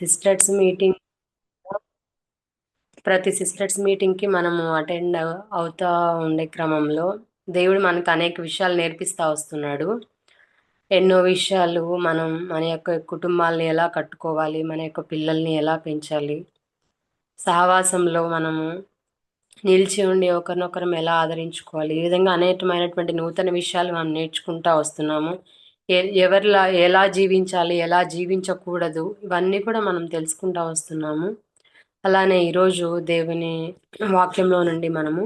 Sisters meeting ప్రతి sisters మీటింగ్కి మనము అటెండ్ అవుతా ఉండే క్రమంలో దేవుడు మనకు అనేక విషయాలు నేర్పిస్తూ వస్తున్నాడు. ఎన్నో విషయాలు మనం మన యొక్క కుటుంబాలని ఎలా కట్టుకోవాలి మన యొక్క పిల్లల్ని ఎలా పెంచాలి సహవాసంలో మనము నిలిచి ఉండి ఒకరినొకరం ఎలా ఆదరించుకోవాలి ఈ విధంగా అనేకమైనటువంటి నూతన విషయాలు మనం నేర్చుకుంటూ వస్తున్నాము. ఎవరిలా ఎలా జీవించాలి ఎలా జీవించకూడదు ఇవన్నీ కూడా మనం తెలుసుకుంటా వస్తున్నాము. అలానే ఈరోజు దేవుని వాక్యంలో నుండి మనము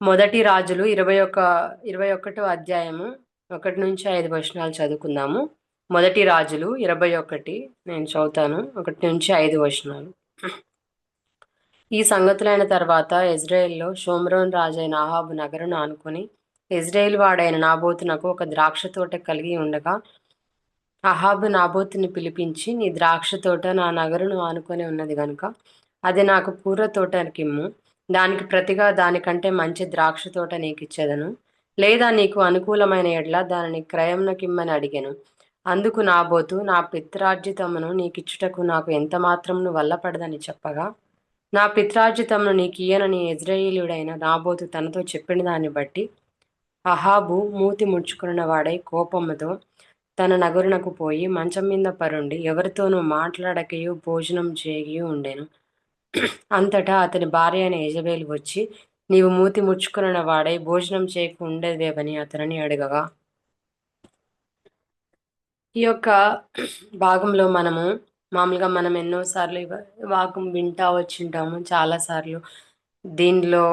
మొదటి రాజులు ఇరవై ఒక ఇరవై ఒకటో అధ్యాయము ఒకటి నుంచి ఐదు వచనాలు చదువుకుందాము. మొదటి రాజులు ఇరవై ఒకటి నేను చదువుతాను ఒకటి నుంచి ఐదు వచనాలు. ఈ సంగతులైన తర్వాత ఇజ్రాయెల్లో షోమ్రోన్ రాజైన ఆహాబు నగరును ఆనుకొని ఇజ్రాయేల్ వాడైన నాబోతునకు ఒక ద్రాక్ష తోట కలిగి ఉండగా అహాబు నాబోతుని పిలిపించి నీ ద్రాక్ష తోట నా నగరును ఆనుకొని ఉన్నది గనుక అది నాకు పూర్వ తోటకిమ్ము దానికి ప్రతిగా దానికంటే మంచి ద్రాక్ష తోట నీకు ఇచ్చేదను. లేదా నీకు అనుకూలమైన ఎడ్ల దానిని క్రయంనకిమ్మని అడిగాను. అందుకు నాబోతు నా పిత్రార్జితమును నీకిచ్చుటకు నాకు ఎంత మాత్రమును వల్లపడదని చెప్పగా నా పిత్రార్జితమును నీకు ఇయ్యనని ఇజ్రాయేలుడైన నాబోతు తనతో చెప్పిన దాన్ని బట్టి అహాబు మూతి ముడుచుకున్న వాడై కోపముతో తన నగరునకు పోయి మంచం మీద పరుండి ఎవరితోనూ మాట్లాడకయు భోజనం చేయు ఉండెను. అంతటా అతని భార్య అయిన యజబేలు వచ్చి నీవు మూతి ముడుచుకున్న వాడై భోజనం చేయకు ఉండేదేవని అతనిని అడగగా. ఈ యొక్క భాగంలో మనము మామూలుగా మనం ఎన్నోసార్లు వాకం వింటా వచ్చింటాము. చాలాసార్లు దీనిలో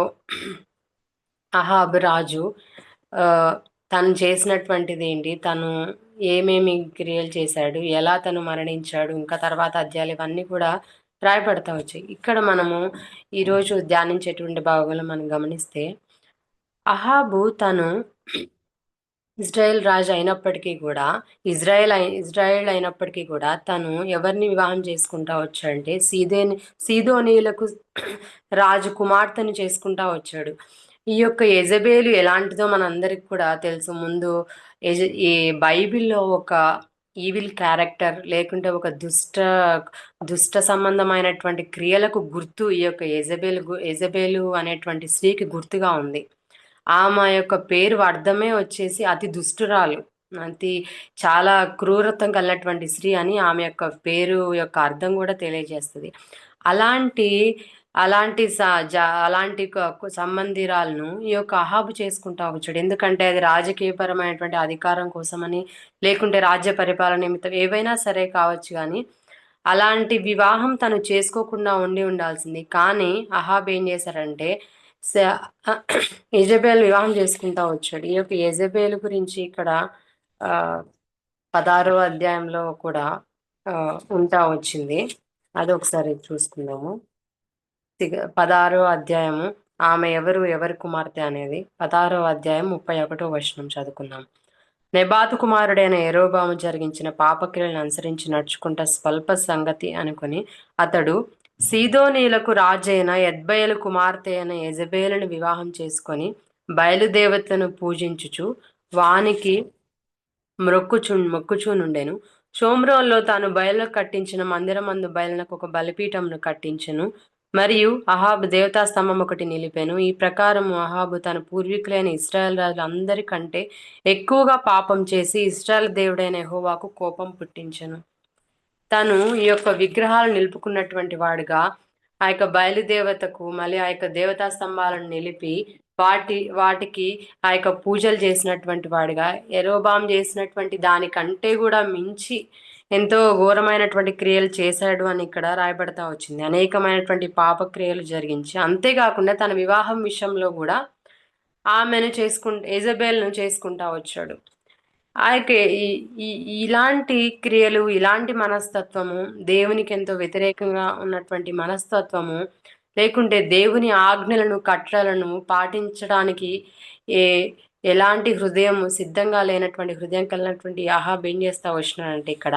అహాబ్ రాజు తను చేసినటువంటిది ఏంటి తను ఏమేమి క్రియలు చేశాడు? ఎలా తను మరణించాడు? ఇంకా తర్వాత అధ్యాయులు ఇవన్నీ కూడా రాయపడతా వచ్చాయి. ఇక్కడ మనము ఈరోజు ధ్యానించేటువంటి భాగంలో మనం గమనిస్తే అహాబు తను ఇజ్రాయెల్ రాజు అయినప్పటికీ కూడా ఇజ్రాయెల్ ఇజ్రాయెల్ అయినప్పటికీ కూడా తను ఎవరిని వివాహం చేసుకుంటా వచ్చాడంటే సీదే సీదోనీయులకు రాజు కుమార్తెను చేసుకుంటా వచ్చాడు. ఈ యొక్క ఎజబేలు ఎలాంటిదో మనందరికి కూడా తెలుసు. ముందు ఈ బైబిల్లో ఒక ఈవిల్ క్యారెక్టర్ లేకుంటే ఒక దుష్ట దుష్ట సంబంధమైనటువంటి క్రియలకు గుర్తు ఈ యొక్క ఎజబేలు ఎజబేలు అనేటువంటి స్త్రీకి గుర్తుగా ఉంది. ఆమె యొక్క పేరు అర్థమే వచ్చేసి అతి దుష్టురాలు అతి చాలా క్రూరత్వం కలిగినటువంటి స్త్రీ అని ఆమె యొక్క పేరు యొక్క అర్థం కూడా తెలియజేస్తుంది. అలాంటి అలాంటి అలాంటి సంబంధిరాలను ఈ యొక్క అహాబు చేసుకుంటా వచ్చాడు ఎందుకంటే అది రాజకీయపరమైనటువంటి అధికారం కోసమని లేకుంటే రాజ్య పరిపాలన నిమిత్తం ఏవైనా సరే కావచ్చు కానీ అలాంటి వివాహం తను చేసుకోకుండా ఉండి ఉండాల్సింది. కానీ అహాబ్ ఏం చేశారంటే ఎజబేల్ వివాహం చేసుకుంటా వచ్చాడు. ఈ యొక్క ఎజబేల్ గురించి ఇక్కడ పదారో అధ్యాయంలో కూడా ఉంటా వచ్చింది. అది ఒకసారి చూసుకుందాము. పదారో అధ్యాయము ఆమె ఎవరు ఎవరి కుమార్తె అనేది పదారో అధ్యాయం ముప్పై ఒకటో వచనం చదువుకుందాం. నెబాతు కుమారుడైన ఎరోబాము జరిగించిన పాపక్రియలను అనుసరించి నడుచుకుంటా స్వల్ప సంగతి అనుకుని అతడు సీదోనీలకు రాజైన ఎద్బయలు కుమార్తె అయిన యజబేలను వివాహం చేసుకొని బయలుదేవతను పూజించుచు వానికి మొక్కుచు మొక్కుచూనుండెను షోమ్రోల్లో తాను బయలు కట్టించిన మందిరమందు బయలునకు ఒక బలిపీఠంను కట్టించెను. మరియు అహాబు దేవతా స్తంభం ఒకటి నిలిపాను. ఈ ప్రకారము అహాబు తన పూర్వీకులైన ఇస్రాయల్ రాజులు అందరికంటే ఎక్కువగా పాపం చేసి ఇస్రాయల్ దేవుడైన ఎహోవాకు కోపం పుట్టించను. తను ఈ యొక్క విగ్రహాలు నిలుపుకున్నటువంటి వాడుగా ఆ యొక్క బయలుదేవతకు మళ్ళీ ఆ యొక్క దేవతా స్తంభాలను నిలిపి వాటి వాటికి ఆ యొక్క పూజలు చేసినటువంటి వాడుగా ఎరోబాం చేసినటువంటి దానికంటే కూడా మించి ఎంతో ఘోరమైనటువంటి క్రియలు చేశాడు అని ఇక్కడ రాయబడతా వచ్చింది. అనేకమైనటువంటి పాప క్రియలు జరిగించి అంతేకాకుండా తన వివాహం విషయంలో కూడా ఆమెను చేసుకుంటూ ఎజబేల్ను చేసుకుంటా వచ్చాడు. ఆ యొక్క ఇలాంటి క్రియలు ఇలాంటి మనస్తత్వము దేవునికి ఎంతో వ్యతిరేకంగా ఉన్నటువంటి మనస్తత్వము లేకుంటే దేవుని ఆజ్ఞలను కట్టలను పాటించడానికి ఏ ఎలాంటి హృదయం సిద్ధంగా లేనటువంటి హృదయం కలిగినటువంటి ఆహా ఏం చేస్తా వచ్చినాడంటే ఇక్కడ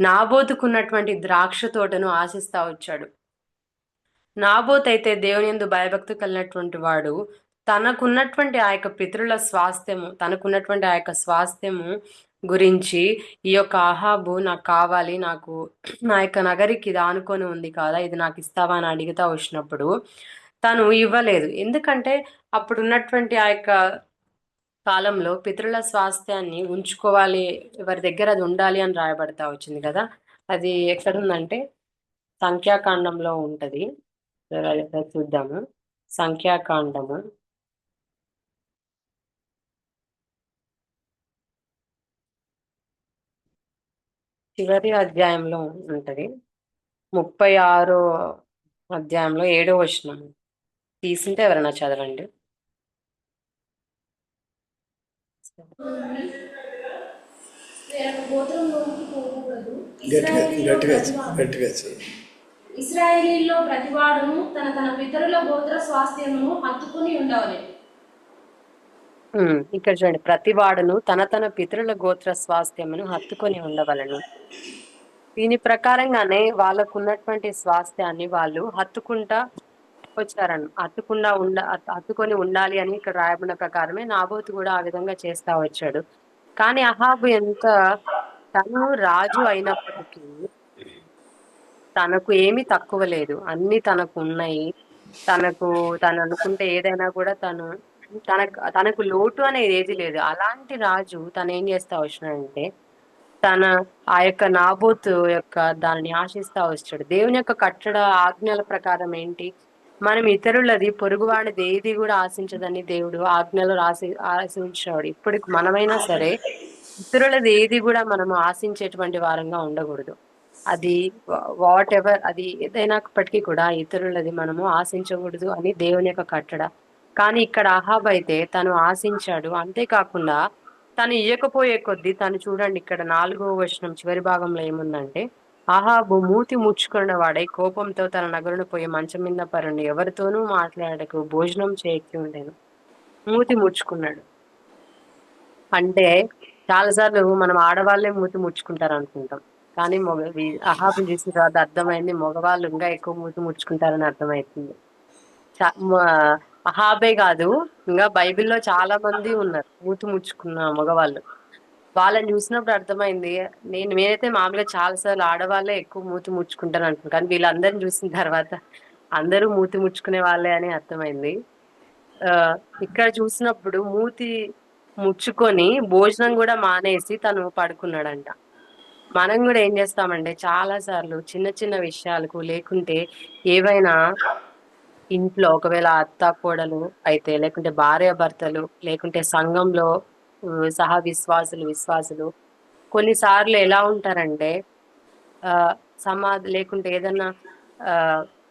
నాబోతుకున్నటువంటి ద్రాక్ష తోటను ఆశిస్తా వచ్చాడు. నాబోత్ అయితే దేవుని ఎందు భయభక్తి కలిగినటువంటి వాడు తనకున్నటువంటి ఆ యొక్క పితృల స్వాస్థ్యము తనకున్నటువంటి ఆ యొక్క స్వాస్థ్యము గురించి ఈ యొక్క ఆహాబు నాకు కావాలి నాకు నా యొక్క నగరికి ఇది ఆనుకొని ఉంది కదా ఇది నాకు ఇస్తావా అని అడుగుతా వచ్చినప్పుడు తను ఇవ్వలేదు. ఎందుకంటే అప్పుడు ఉన్నటువంటి ఆ యొక్క కాలంలో పితృల స్వాస్థ్యాన్ని ఉంచుకోవాలి ఎవరి దగ్గర అది ఉండాలి అని రాయబడతా వచ్చింది కదా అది ఎక్కడుందంటే సంఖ్యాకాండంలో ఉంటది. చూద్దాము. సంఖ్యాకాండము. చివరి అధ్యాయంలో ఉంటది. ముప్పై ఆరో అధ్యాయంలో ఏడో వచనం. తీసుంటే ఎవరైనా చదవండి. ఇస్రాయేలీలో ప్రతివాడును తన తన పితరుల గోత్ర స్వాస్థ్యమును హత్తుకుని ఉండవలే ఇక్కడ చూడండి. ప్రతివాడును తన తన పితరుల గోత్ర స్వాస్థ్యమును హత్తుకొని ఉండవలను. దీని ప్రకారంగానే వాళ్ళకు ఉన్నటువంటి స్వాస్థ్యాన్ని వాళ్ళు హత్తుకుంటా వచ్చారని అత్తుకుండా ఉండ అత్తుకొని ఉండాలి అని ఇక్కడ రాయబడిన ప్రకారమే నాబోతు కూడా ఆ విధంగా చేస్తా వచ్చాడు. కానీ అహాబు ఎంత తను రాజు అయినప్పటికీ తనకు ఏమి తక్కువ లేదు. అన్ని తనకు ఉన్నాయి. తనకు తను అనుకుంటే ఏదైనా కూడా తను తనకు తనకు లోటు అనేది ఏది లేదు. అలాంటి రాజు తను ఏం చేస్తా వచ్చినాడంటే తన ఆ యొక్క నాబోతు యొక్క దానిని ఆశిస్తా వచ్చాడు. దేవుని యొక్క కట్టడ ఆజ్ఞల ప్రకారం ఏంటి? మనం ఇతరులది పొరుగువాడిది ఏది కూడా ఆశించదని దేవుడు ఆజ్ఞలు రాసి ఆశించాడు. ఇప్పటికి మనమైనా సరే ఇతరులది ఏది కూడా మనం ఆశించేటువంటి వారంగా ఉండకూడదు. అది వాట్ ఎవర్ అది ఏదైనాప్పటికీ కూడా ఇతరులది మనము ఆశించకూడదు అని దేవుని యొక్క కట్టడ. కానీ ఇక్కడ అహాబ్ అయితే తను ఆశించాడు. అంతేకాకుండా తను ఇయ్యకపోయే కొద్దీ తను చూడండి ఇక్కడ నాలుగో వచనం చివరి భాగంలో ఏముందంటే ఆహాబు మూతి ముచ్చుకున్న వాడై కోపంతో తన నగరును పోయి మంచం మీద పరుండి ఎవరితోనూ మాట్లాడకు భోజనం చేయకి ఉండేను. మూతి ముచ్చుకున్నాడు. అంటే చాలాసార్లు మనం ఆడవాళ్ళే మూతి ముచ్చుకుంటారు అనుకుంటాం కానీ మగ అహాబు చూసిన తర్వాత అర్థమైంది మగవాళ్ళు ఇంకా ఎక్కువ మూతి ముచ్చుకుంటారని అర్థమవుతుంది అహాబే కాదు ఇంకా బైబిల్లో చాలా మంది ఉన్నారు. మూతి ముచ్చుకున్న మగవాళ్ళు. వాళ్ళని చూసినప్పుడు అర్థమైంది. నేను నేనైతే మామూలుగా చాలా సార్లు ఆడవాళ్ళే ఎక్కువ మూతి ముచ్చుకుంటాను అనుకుంటాను కానీ వీళ్ళందరిని చూసిన తర్వాత అందరూ మూతి ముచ్చుకునే వాళ్ళే అని అర్థమైంది. ఇక్కడ చూసినప్పుడు మూతి ముచ్చుకొని భోజనం కూడా మానేసి తను పడుకున్నాడంట. మనం కూడా ఏం చేస్తామంటే చాలా సార్లు చిన్న చిన్న విషయాలకు లేకుంటే ఏవైనా ఇంట్లో ఒకవేళ అత్త కోడలు అయితే లేకుంటే భార్య భర్తలు లేకుంటే సంఘంలో సహా విశ్వాసులు విశ్వాసులు. కొన్నిసార్లు ఎలా ఉంటారంటే సమా లేకుంటే ఏదన్నా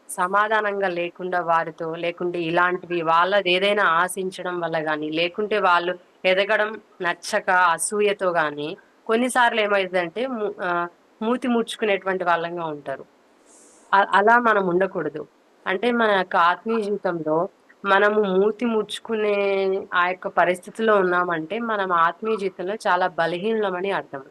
సమాధానంగా లేకుండా వారితో లేకుంటే ఇలాంటివి వాళ్ళది ఏదైనా ఆశించడం వల్ల కానీ లేకుంటే వాళ్ళు ఎదగడం నచ్చక అసూయతో కానీ కొన్నిసార్లు ఏమవుతుందంటే మూతి ముడుచుకునేటువంటి వాళ్ళంగా ఉంటారు. అలా మనం ఉండకూడదు. అంటే మన యొక్క ఆత్మీయ జీవితంలో మనము మూతి ముడుచుకునే ఆ యొక్క పరిస్థితిలో ఉన్నామంటే మనం ఆత్మీయ జీవితంలో చాలా బలహీనమని అర్థం.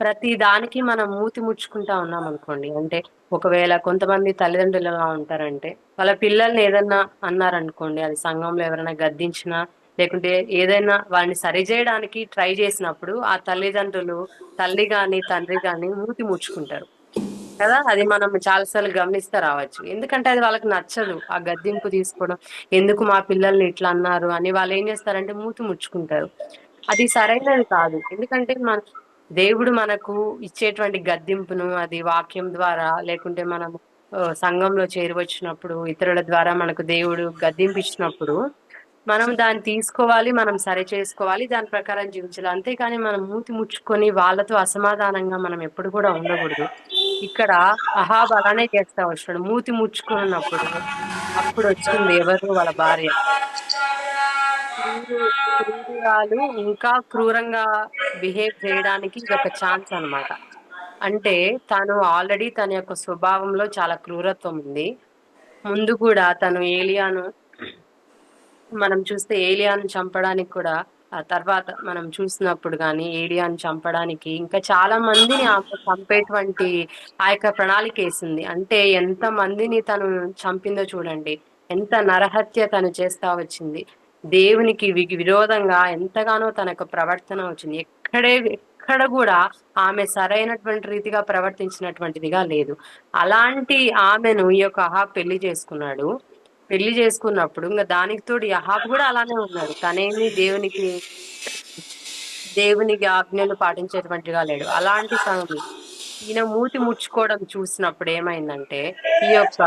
ప్రతి దానికి మనం మూతి ముడుచుకుంటా ఉన్నాం అనుకోండి అంటే ఒకవేళ కొంతమంది తల్లిదండ్రులు ఎలా ఉంటారంటే వాళ్ళ పిల్లల్ని ఏదన్నా అన్నారనుకోండి అది సంఘంలో ఎవరైనా గద్దించినా లేకుంటే ఏదైనా వాళ్ళని సరిచేయడానికి ట్రై చేసినప్పుడు ఆ తల్లిదండ్రులు తల్లి కానీ తండ్రి కానీ మూతి ముడుచుకుంటారు. కదా? అది మనం చాలాసార్లు గమనిస్తే రావచ్చు. ఎందుకంటే అది వాళ్ళకి నచ్చదు. ఆ గద్దెంపు తీసుకోవడం. ఎందుకు మా పిల్లల్ని ఇట్లా అన్నారు అని వాళ్ళు ఏం చేస్తారంటే మూతి ముచ్చుకుంటారు అది సరైనది కాదు. ఎందుకంటే మన దేవుడు మనకు ఇచ్చేటువంటి గద్దింపును అది వాక్యం ద్వారా లేకుంటే మనం సంఘంలో చేరువచ్చినప్పుడు ఇతరుల ద్వారా మనకు దేవుడు గద్దింపు ఇచ్చినప్పుడు మనం దాన్ని తీసుకోవాలి మనం సరి చేసుకోవాలి దాని ప్రకారం జీవించాలి. అంతేకాని మనం మూతి ముచ్చుకొని వాళ్ళతో అసమాధానంగా మనం ఎప్పుడు కూడా ఉండకూడదు. ఇక్కడ అహాబ్ అలానే చేస్తా వచ్చాడు మూతి ముచ్చుకున్నప్పుడు అప్పుడు వచ్చింది ఎవరు? వాళ్ళ భార్య. క్రూరాలు ఇంకా క్రూరంగా బిహేవ్ చేయడానికి ఇది ఒక ఛాన్స్ అనమాట అంటే తను ఆల్రెడీ తన యొక్క స్వభావంలో చాలా క్రూరత్వం ఉంది. ముందు కూడా తను ఏలియాను మనం చూస్తే ఏలియాను చంపడానికి కూడా ఆ తర్వాత మనం చూసినప్పుడు కానీ ఏలియాను చంపడానికి ఇంకా చాలా మందిని ఆమె చంపేటువంటి ఆ యొక్క ప్రణాళిక వేసింది. అంటే ఎంత మందిని తను చంపిందో చూడండి. ఎంత నరహత్య తను చేస్తా వచ్చింది. దేవునికి విరోధంగా ఎంతగానో తన యొక్క ప్రవర్తన వచ్చింది. ఎక్కడే ఎక్కడ కూడా ఆమె సరైనటువంటి రీతిగా ప్రవర్తించినటువంటిదిగా లేదు. అలాంటి ఆమెను ఈ యొక్క అహా పెళ్ళి చేసుకున్నాడు. పెళ్ళి చేసుకున్నప్పుడు ఇంకా దానికి తోడు యహాబ్ కూడా అలానే ఉన్నాడు. తనేమి దేవునికి దేవునికి ఆజ్ఞలు పాటించేటువంటిగా లేడు. అలాంటి సంగతి ఈయన మూతి ముచ్చుకోవడం చూసినప్పుడు ఏమైందంటే ఈ యొక్క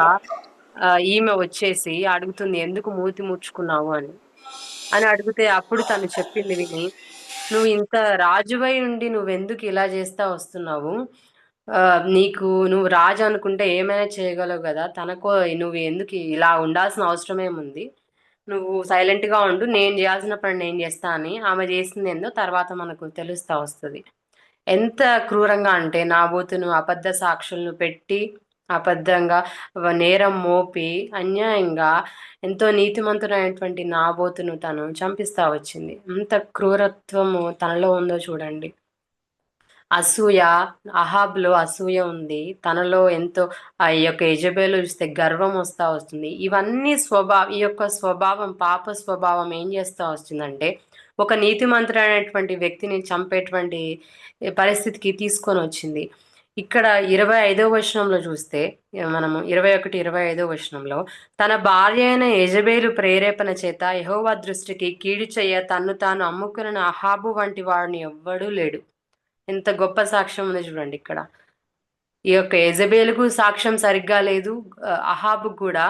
ఈమె వచ్చేసి అడుగుతుంది ఎందుకు మూతి ముచ్చుకున్నావు అని. అని అడిగితే అప్పుడు తను చెప్పింది విని నువ్వు ఇంత రాజువై ఉండి నువ్వెందుకు ఇలా చేస్తా వస్తున్నావు? ఆ, నీకు నువ్వు రాజు అనుకుంటే ఏమైనా చేయగలవు కదా? తనకో నువ్వు ఎందుకు ఇలా ఉండాల్సిన అవసరం ఏముంది? నువ్వు సైలెంట్గా ఉండు నేను చేయాల్సిన పని నేను చేస్తా అని ఆమె చేసింది ఏందో తర్వాత మనకు తెలుస్తా వస్తుంది. ఎంత క్రూరంగా అంటే నాబోతును అబద్ధ సాక్షులను పెట్టి అబద్ధంగా నేరం మోపి అన్యాయంగా ఎంతో నీతిమంతుడైనటువంటి నాబోతును తను చంపిస్తా వచ్చింది. ఎంత క్రూరత్వము తనలో ఉందో చూడండి. అసూయ అహాబ్లో అసూయ ఉంది. తనలో ఎంతో ఆ యొక్క యజబేలు చూస్తే గర్వం వస్తూ వస్తుంది. ఇవన్నీ స్వభావ ఈ యొక్క స్వభావం పాప స్వభావం ఏం చేస్తూ వస్తుందంటే ఒక నీతిమంతుడైనటువంటి వ్యక్తిని చంపేటువంటి పరిస్థితికి తీసుకొని వచ్చింది. ఇక్కడ ఇరవై ఐదో వచనంలో చూస్తే మనము ఇరవై ఒకటి ఇరవై ఐదో వచనంలో తన భార్య అయిన యజబేలు ప్రేరేపణ చేత యహోవా దృష్టికి కీడు చేయ తన్ను తాను అమ్ముకున్న అహాబు వంటి వాడిని ఎవ్వడూ లేడు. ఎంత గొప్ప సాక్ష్యం ఉంది చూడండి ఇక్కడ. ఈ యొక్క ఎజబేలుకు సాక్ష్యం సరిగ్గా లేదు. అహాబు అహాబుకు కూడా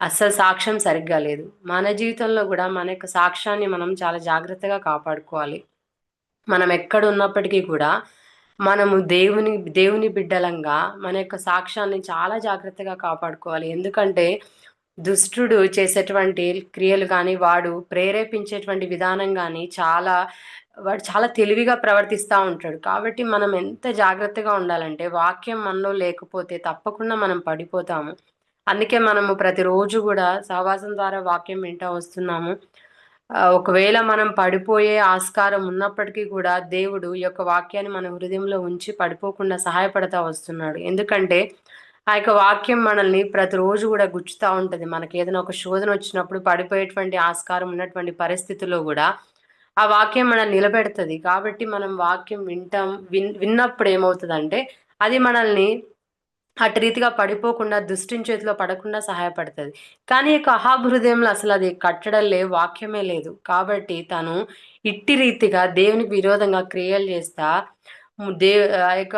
అస్సలు సాక్ష్యం సరిగ్గా లేదు. మన జీవితంలో కూడా మన యొక్క సాక్ష్యాన్ని మనం చాలా జాగ్రత్తగా కాపాడుకోవాలి. మనం ఎక్కడ ఉన్నప్పటికీ కూడా మనము దేవుని దేవుని బిడ్డలంగా మన యొక్క సాక్ష్యాన్ని చాలా జాగ్రత్తగా కాపాడుకోవాలి. ఎందుకంటే దుష్టుడు చేసేటువంటి క్రియలు కానీ వాడు ప్రేరేపించేటువంటి విధానం కానీ చాలా వాడు చాలా తెలివిగా ప్రవర్తిస్తూ ఉంటాడు. కాబట్టి మనం ఎంత జాగ్రత్తగా ఉండాలంటే వాక్యం మనలో లేకపోతే తప్పకుండా మనం పడిపోతాము. అందుకే మనము ప్రతిరోజు కూడా సహవాసం ద్వారా వాక్యం వింటా వస్తున్నాము. ఒకవేళ మనం పడిపోయే ఆస్కారం ఉన్నప్పటికీ కూడా దేవుడు ఈ యొక్క వాక్యాన్ని మన హృదయంలో ఉంచి పడిపోకుండా సహాయపడతా వస్తున్నాడు. ఎందుకంటే ఆ యొక్క వాక్యం మనల్ని ప్రతిరోజు కూడా గుచ్చుతా ఉంటుంది. మనకి ఏదైనా ఒక శోధన వచ్చినప్పుడు పడిపోయేటువంటి ఆస్కారం ఉన్నటువంటి పరిస్థితుల్లో కూడా ఆ వాక్యం మనల్ని నిలబెడుతుంది. కాబట్టి మనం వాక్యం వింటాం విన్ విన్నప్పుడు ఏమవుతుందంటే అది మనల్ని అటు రీతిగా పడిపోకుండా దుష్టిని చేతిలో పడకుండా సహాయపడుతుంది. కానీ ఒక యొక్క అహాబ్ హృదయంలో అసలు అది కట్టడలే వాక్యమే లేదు. కాబట్టి తను ఇట్టి రీతిగా దేవునికి విరోధంగా క్రియలు చేస్తా దే ఆ యొక్క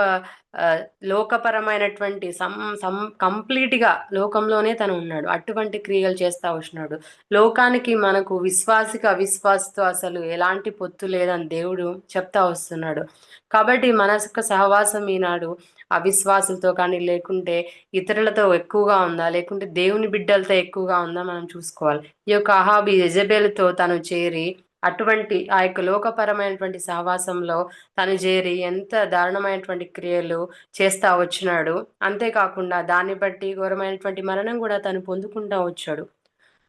లోకపరమైనటువంటి సం సం కంప్లీట్గా లోకంలోనే తను ఉన్నాడు. అటువంటి క్రియలు చేస్తా వచ్చినాడు. లోకానికి మనకు విశ్వాసిక అవిశ్వాసతో అసలు ఎలాంటి పొత్తు లేదని దేవుడు చెప్తా వస్తున్నాడు. కాబట్టి మన యొక్క సహవాసం ఈనాడు అవిశ్వాసులతో కానీ లేకుంటే ఇతరులతో ఎక్కువగా ఉందా లేకుంటే దేవుని బిడ్డలతో ఎక్కువగా ఉందా మనం చూసుకోవాలి. ఈ యొక్క అహాబి యజబేలుతో తను చేరి అటువంటి ఆ యొక్క లోకపరమైనటువంటి సహవాసంలో తను చేరి ఎంత దారుణమైనటువంటి క్రియలు చేస్తా వచ్చినాడు. అంతేకాకుండా దాన్ని బట్టి ఘోరమైనటువంటి మరణం కూడా తను పొందుకుంటా వచ్చాడు.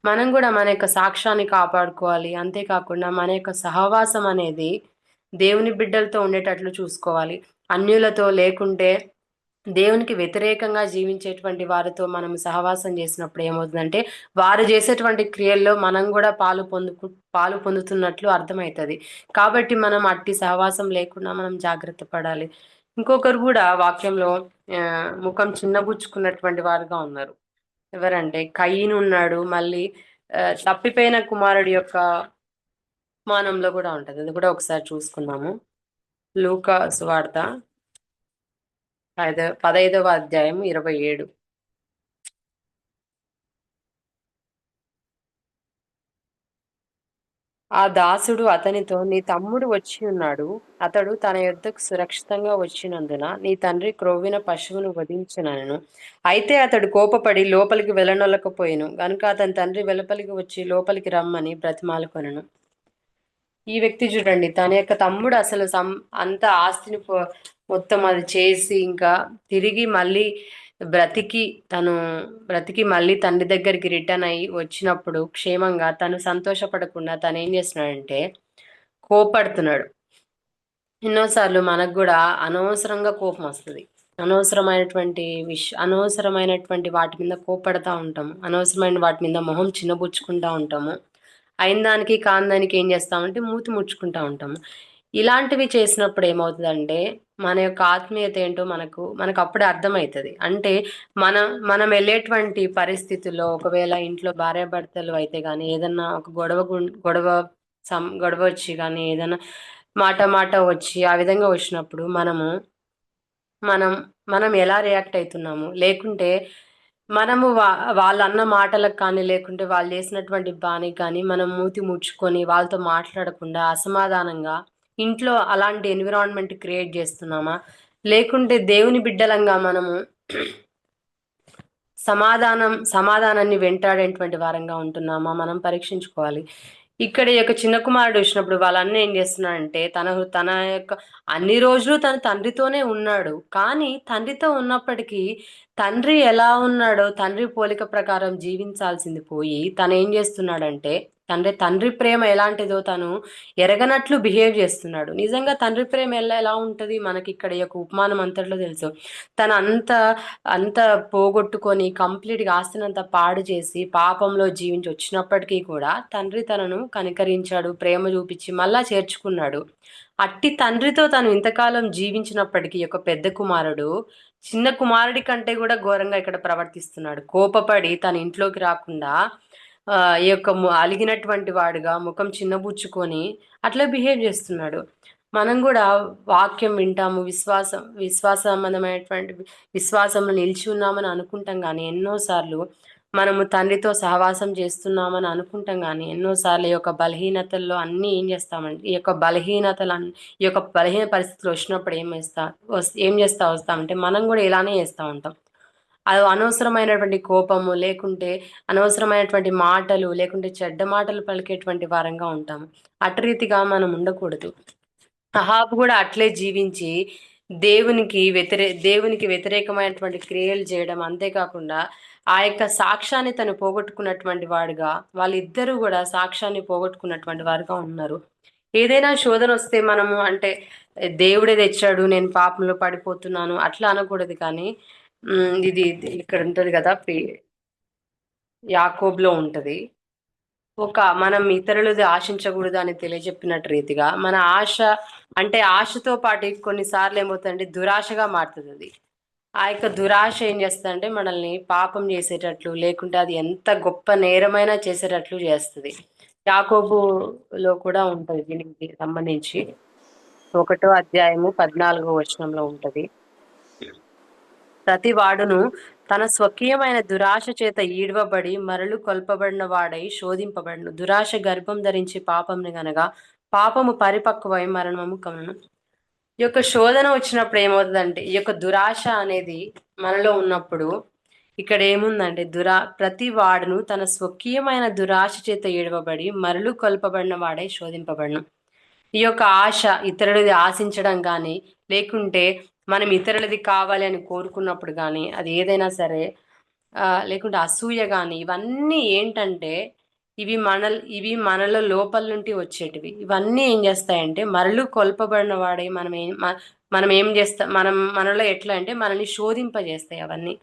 మనం కూడా మన యొక్క సాక్ష్యాన్ని కాపాడుకోవాలి. అంతేకాకుండా మన యొక్క సహవాసం అనేది దేవుని బిడ్డలతో ఉండేటట్లు చూసుకోవాలి. అన్యులతో లేకుంటే దేవునికి వ్యతిరేకంగా జీవించేటువంటి వారితో మనం సహవాసం చేసినప్పుడు ఏమవుతుందంటే వారు చేసేటువంటి క్రియల్లో మనం కూడా పాలు పొందుకు పాలు పొందుతున్నట్లు అర్థమవుతుంది. కాబట్టి మనం అట్టి సహవాసం లేకుండా మనం జాగ్రత్త పడాలి. ఇంకొకరు కూడా వాక్యంలో ముఖం చిన్నబుచ్చుకున్నటువంటి వారుగా ఉన్నారు. ఎవరంటే కయ్యను ఉన్నాడు మళ్ళీ తప్పిపోయిన కుమారుడి యొక్క మానంలో కూడా ఉంటుంది. అది కూడా ఒకసారి చూసుకున్నాము లూకా సువార్త ఐదో పదైదవ అధ్యాయం ఇరవై ఏడు. ఆ దాసుడు అతనితో నీ తమ్ముడు వచ్చి ఉన్నాడు. అతడు తన యొద్దకు సురక్షితంగా వచ్చినందున నీ తండ్రి క్రొవ్విన పశువును వధించినను. అయితే అతడు కోపపడి లోపలికి వెళ్ళనొల్లకపోయాను. గనుక అతని తండ్రి వెలుపలికి వచ్చి లోపలికి రమ్మని బ్రతిమాలుకొనను. ఈ వ్యక్తి చూడండి తన యొక్క తమ్ముడు అసలు సం అంత ఆస్తిని మొత్తం అది చేసి ఇంకా తిరిగి మళ్ళీ బ్రతికి తను బ్రతికి మళ్ళీ తండ్రి దగ్గరికి రిటర్న్ అయ్యి వచ్చినప్పుడు క్షేమంగా తను సంతోషపడకుండా తను ఏం చేస్తున్నాడంటే కోపడుతున్నాడు ఎన్నోసార్లు మనకు కూడా అనవసరంగా కోపం వస్తుంది. అనవసరమైనటువంటి విష అనవసరమైనటువంటి వాటి మీద కోపడతా ఉంటాము. అనవసరమైన వాటి మీద మొహం చిన్నబుచ్చుకుంటా ఉంటాము. అయిన దానికి కాని దానికి ఏం చేస్తామంటే మూతి ముడుచుకుంటా ఉంటాము ఇలాంటివి చేసినప్పుడు ఏమవుతుందంటే మన యొక్క ఆత్మీయత ఏంటో మనకు మనకు అప్పుడే అర్థమవుతుంది. అంటే మనం మనం వెళ్ళేటువంటి పరిస్థితుల్లో ఒకవేళ ఇంట్లో భార్యాభర్తలు అయితే కానీ ఏదన్నా ఒక గొడవ గొడవ సం గొడవ వచ్చి కానీ ఏదైనా మాట మాట వచ్చి ఆ విధంగా వచ్చినప్పుడు మనము మనం మనం ఎలా రియాక్ట్ అవుతున్నాము? లేకుంటే మనము వా వాళ్ళు అన్న మాటలకు కానీ లేకుంటే వాళ్ళు చేసినటువంటి బానికి కానీ మనం మూతి ముడుచుకొని వాళ్ళతో మాట్లాడకుండా అసమాధానంగా ఇంట్లో అలాంటి ఎన్విరాన్మెంట్ క్రియేట్ చేస్తున్నామా? లేకుంటే దేవుని బిడ్డలంగా మనము సమాధానం సమాధానాన్ని వెంటాడేటువంటి వారంగా ఉంటున్నామా? మనం పరీక్షించుకోవాలి. ఇక్కడ యొక్క చిన్న కుమారుడు వచ్చినప్పుడు వాళ్ళన్నీ ఏం చేస్తున్నాడంటే తన తన యొక్క అన్ని రోజులు తన తండ్రితోనే ఉన్నాడు. కానీ తండ్రితో ఉన్నప్పటికీ తండ్రి ఎలా ఉన్నాడో తండ్రి పోలిక ప్రకారం జీవించాల్సింది పోయి తను ఏం చేస్తున్నాడంటే తండ్రి తండ్రి ప్రేమ ఎలాంటిదో తను ఎరగనట్లు బిహేవ్ చేస్తున్నాడు. నిజంగా తండ్రి ప్రేమ ఎలా ఎలా ఉంటుంది మనకి ఇక్కడ ఈ యొక్క ఉపమానం అంతట్లో తెలుసు. తను అంత అంత పోగొట్టుకొని కంప్లీట్గా ఆస్తినంత పాడు చేసి పాపంలో జీవించి వచ్చినప్పటికీ కూడా తండ్రి తనను కనికరించాడు ప్రేమ చూపించి మళ్ళా చేర్చుకున్నాడు. అట్టి తండ్రితో తను ఇంతకాలం జీవించినప్పటికీ ఒక యొక్క పెద్ద కుమారుడు చిన్న కుమారుడి కంటే కూడా ఘోరంగా ఇక్కడ ప్రవర్తిస్తున్నాడు. కోపపడి తన ఇంట్లోకి రాకుండా ఈ యొక్క అలిగినటువంటి వాడుగా ముఖం చిన్నబుచ్చుకొని అట్లా బిహేవ్ చేస్తున్నాడు. మనం కూడా వాక్యం వింటాము విశ్వాసం విశ్వాసంబంధమైనటువంటి విశ్వాసంలో నిలిచి ఉన్నామని అనుకుంటాం కానీ ఎన్నోసార్లు మనము తండ్రితో సహవాసం చేస్తున్నామని అనుకుంటాం కానీ ఎన్నోసార్లు ఈ యొక్క బలహీనతల్లో అన్నీ ఏం చేస్తామంటే ఈ యొక్క బలహీనతలు అన్- ఈ యొక్క బలహీన పరిస్థితులు వచ్చినప్పుడు ఏం చేస్తా ఏం చేస్తా వస్తామంటే మనం కూడా ఇలానే చేస్తూ ఉంటాం. అనవసరమైనటువంటి కోపము లేకుంటే అనవసరమైనటువంటి మాటలు లేకుంటే చెడ్డ మాటలు పలికేటువంటి వారంగా ఉంటాము అటు రీతిగా మనం ఉండకూడదు. అహాబు కూడా అట్లే జీవించి దేవునికి వ్యతిరే దేవునికి వ్యతిరేకమైనటువంటి క్రియలు చేయడం అంతేకాకుండా ఆ యొక్క సాక్ష్యాన్ని తను పోగొట్టుకున్నటువంటి వాడుగా వాళ్ళిద్దరూ కూడా సాక్ష్యాన్ని పోగొట్టుకున్నటువంటి వారుగా ఉన్నారు. ఏదైనా శోధన వస్తే మనము అంటే దేవుడే తెచ్చాడు నేను పాపంలో పడిపోతున్నాను అట్లా అనకూడదు కానీ ఇది ఇక్కడ ఉంటుంది కదా యాకోబ్లో ఉంటుంది. ఒక మనం ఇతరులది ఆశించకూడదు అని తెలియజెప్పినట్టు రీతిగా మన ఆశ అంటే ఆశతో పాటు కొన్నిసార్లు ఏమవుతుందంటే దురాశగా మారుతుంది అది. ఆ యొక్క దురాశ ఏం చేస్తుందంటే మనల్ని పాపం చేసేటట్లు లేకుంటే అది ఎంత గొప్ప నేరమైనా చేసేటట్లు చేస్తుంది. యాకోబులో కూడా ఉంటుంది దీనికి సంబంధించి. ఒకటో అధ్యాయము పద్నాలుగో వచనంలో ఉంటుంది. ప్రతి వాడును తన స్వకీయమైన దురాశ చేత ఈడవబడి మరలు కొల్పబడిన వాడై శోధింపబడును. దురాశ గర్భం ధరించి పాపంని గనగా పాపము పరిపక్వై మరణము కమను ఈ యొక్క శోధన వచ్చినప్పుడు ఏమవుతుందంటే ఈ యొక్క దురాశ అనేది మనలో ఉన్నప్పుడు ఇక్కడ ఏముందంటే దురా ప్రతి వాడును తన స్వకీయమైన దురాశ చేత ఏడవబడి మరలు కొల్పబడిన వాడై శోధింపబడను. ఈ యొక్క ఆశ ఇతరుడిది ఆశించడం కానీ లేకుంటే మనం ఇతరులది కావాలి అని కోరుకున్నప్పుడు కానీ అది ఏదైనా సరే లేకుంటే అసూయ కానీ ఇవన్నీ ఏంటంటే ఇవి మన ఇవి మనలో లోపల నుండి వచ్చేటివి. ఇవన్నీ ఏం చేస్తాయంటే మరలు కొల్పబడిన వాడే మనం ఏం మనం ఏం చేస్తాం మనం మనలో ఎట్లా అంటే మనల్ని శోధింపజేస్తాయి అవన్నీ.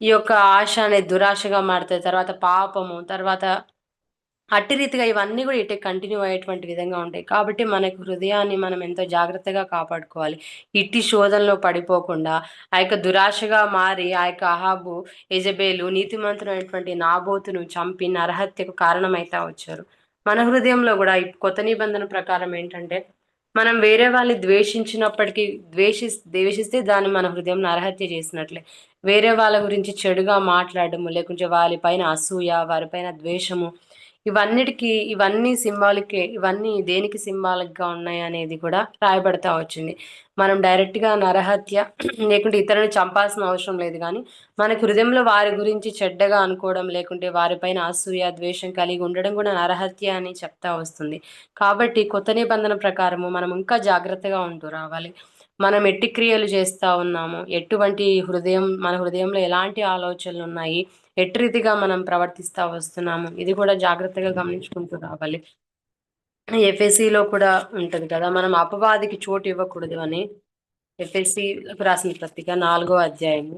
ఈ యొక్క ఆశ అనేది దురాశగా మారుతాయి. తర్వాత పాపము తర్వాత అట్టి రీతిగా ఇవన్నీ కూడా ఇటే కంటిన్యూ అయ్యేటువంటి విధంగా ఉంటాయి. కాబట్టి మనకు హృదయాన్ని మనం ఎంతో జాగ్రత్తగా కాపాడుకోవాలి. ఇట్టి శోధనలో పడిపోకుండా ఆ యొక్క దురాశగా మారి ఆ యొక్క అహాబు యజబేలు నీతిమంతుడైనటువంటి నాబోతును చంపి నరహత్యకు కారణమైతా వచ్చారు. మన హృదయంలో కూడా ఈ కొత్త నిబంధన ప్రకారం ఏంటంటే మనం వేరే వాళ్ళని ద్వేషించినప్పటికీ ద్వేషి ద్వేషిస్తే దాన్ని మన హృదయం నరహత్య చేసినట్లే. వేరే వాళ్ళ గురించి చెడుగా మాట్లాడము లేకుంటే వారి పైన అసూయ వారిపైన ద్వేషము ఇవన్నిటికి ఇవన్నీ సింబాలిక్ ఇవన్నీ దేనికి సింబాలిక్గా ఉన్నాయి అనేది కూడా రాయబడతా వచ్చింది. మనం డైరెక్ట్గా నరహత్య లేకుంటే ఇతరులను చంపాల్సిన అవసరం లేదు కానీ మన హృదయంలో వారి గురించి చెడ్డగా అనుకోవడం లేకుంటే వారిపైన అసూయ ద్వేషం కలిగి ఉండడం కూడా నరహత్య అని చెప్తా వస్తుంది. కాబట్టి కొత్త నిబంధన ప్రకారము మనం ఇంకా జాగ్రత్తగా ఉంటూ రావాలి. మనం ఎట్టి క్రియలు చేస్తూ ఉన్నాము ఎటువంటి హృదయం మన హృదయంలో ఎలాంటి ఆలోచనలు ఉన్నాయి ఎట్టి రీతిగా మనం ప్రవర్తిస్తూ వస్తున్నాము. ఇది కూడా జాగ్రత్తగా గమనించుకుంటూ రావాలి. ఎఫ్ఎస్సిలో కూడా ఉంటుంది కదా మనం అపవాదికి చోటు ఇవ్వకూడదు అని ఎఫ్ఎస్సి రాసిన పత్రిక నాలుగో అధ్యాయము.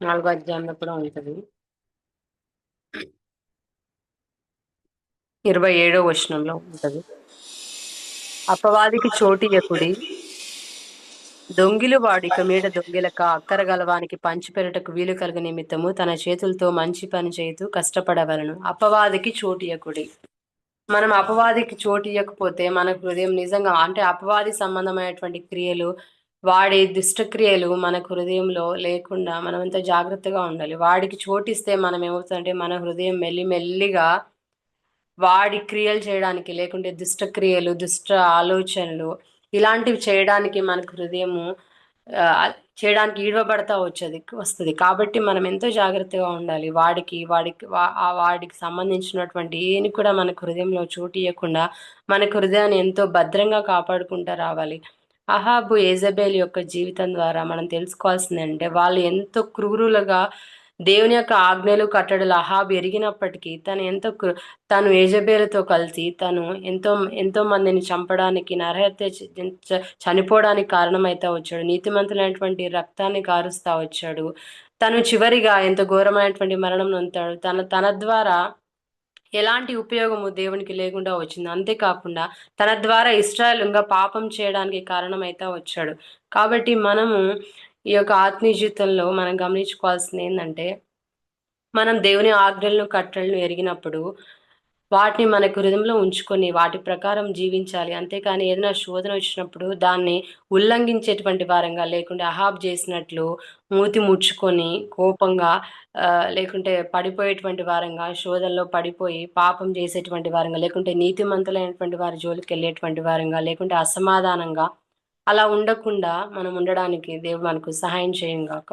నాలుగో అధ్యాయంలో కూడా ఉంటుంది. ఇరవై ఏడో వచనంలో ఉంటుంది. అపవాదికి చోటియకుడి దొంగిలు వాడిక మీద దొంగిలక అక్కర గలవానికి పంచిపెరటకు వీలు కలుగు నిమిత్తము తన చేతులతో మంచి పని చేయుతూ కష్టపడవలను. అపవాదికి చోటియకుడి మనం అపవాదికి చోటు ఇవ్వకపోతే మన హృదయం నిజంగా అంటే అపవాది సంబంధమైనటువంటి క్రియలు వాడి దుష్టక్రియలు మన హృదయంలో లేకుండా మనం జాగ్రత్తగా ఉండాలి. వాడికి చోటిస్తే మనం ఏమవుతుందంటే మన హృదయం మెల్లి మెల్లిగా వాడి క్రియలు చేయడానికి లేకుంటే దుష్టక్రియలు దుష్ట ఆలోచనలు ఇలాంటివి చేయడానికి మనకు హృదయము చేయడానికి ఈడవబడతా వచ్చేది వస్తుంది. కాబట్టి మనం ఎంతో జాగ్రత్తగా ఉండాలి. వాడికి వాడికి వా- ఆ వాడికి సంబంధించినటువంటి ఏని కూడా మనకు హృదయంలో చోటు ఇవ్వకుండా మనకు హృదయాన్ని ఎంతో భద్రంగా కాపాడుకుంటూ రావాలి. అహాబు ఏజబేల్ యొక్క జీవితం ద్వారా మనం తెలుసుకోవాల్సింది అంటే వాళ్ళు ఎంతో క్రూరులుగా దేవుని యొక్క ఆజ్ఞలు కట్టడలు అహాబ్ ఎరిగినప్పటికీ తను ఎంతో తను ఏజబేలతో కలిసి తను ఎంతో ఎంతో మందిని చంపడానికి నరహత్య చ- చనిపోవడానికి కారణమైతే వచ్చాడు. నీతిమంతులైనటువంటి రక్తాన్ని కారుస్తా వచ్చాడు. తను చివరిగా ఎంత ఘోరమైనటువంటి మరణం నొంతాడు తన తన ద్వారా ఎలాంటి ఉపయోగము దేవునికి లేకుండా వచ్చింది. అంతేకాకుండా తన ద్వారా ఇస్రాయల్ ఇంకా పాపం చేయడానికి కారణమైతే వచ్చాడు. కాబట్టి మనము ఈ యొక్క ఆత్మీయ జీవితంలో మనం గమనించుకోవాల్సింది ఏంటంటే మనం దేవుని ఆజ్ఞలను కట్టలను ఎరిగినప్పుడు వాటిని మన హృదయంలో ఉంచుకొని వాటి ప్రకారం జీవించాలి. అంతేకాని ఏదైనా శోధన వచ్చినప్పుడు దాన్ని ఉల్లంఘించేటువంటి వారంగా లేకుంటే అహాబ్ చేసినట్లు మూతి ముడుచుకొని కోపంగా లేకుంటే పడిపోయేటువంటి వారంగా శోధనలో పడిపోయి పాపం చేసేటువంటి వారంగా లేకుంటే నీతిమంతులైనటువంటి వారి జోలికి వెళ్ళేటువంటి వారంగా లేకుంటే అసమాధానంగా అలా ఉండకుండా మనం ఉండడానికి దేవుడు మనకు సహాయం చేయం గాక